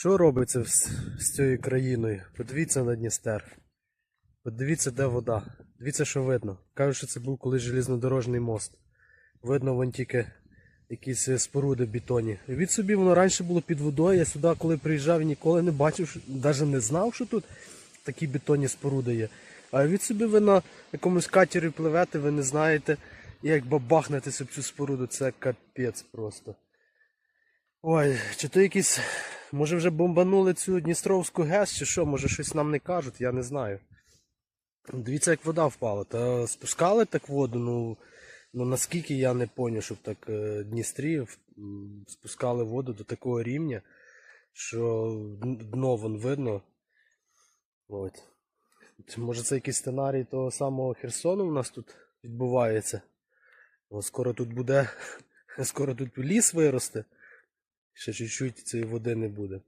Що робиться з, з цією країною? Подивіться на Дністер. Подивіться, де вода. Дивіться, що видно. Кажуть, що це був колись железнодорожний мост. Видно вон тільки якісь е, споруди бетонні. Від собі воно раніше було під водою. Я сюди, коли приїжджав, ніколи не бачив, навіть не знав, що тут такі бетонні споруди є. А від собі ви на якомусь катері пливете, ви не знаєте, як бабахнетеся в цю споруду, це капець просто. Ой, чи то якісь. Може вже бомбанули цю Дністровську ГЕС, чи що, може щось нам не кажуть, я не знаю. Дивіться, як вода впала. Та спускали так воду, ну, ну наскільки я не поняв, щоб так е, Дністрі спускали воду до такого рівня, що дно вон видно. От. Може це якийсь сценарій того самого Херсону у нас тут відбувається. О, скоро тут буде, скоро тут ліс виросте. Ще чуть-чуть цієї води не буде.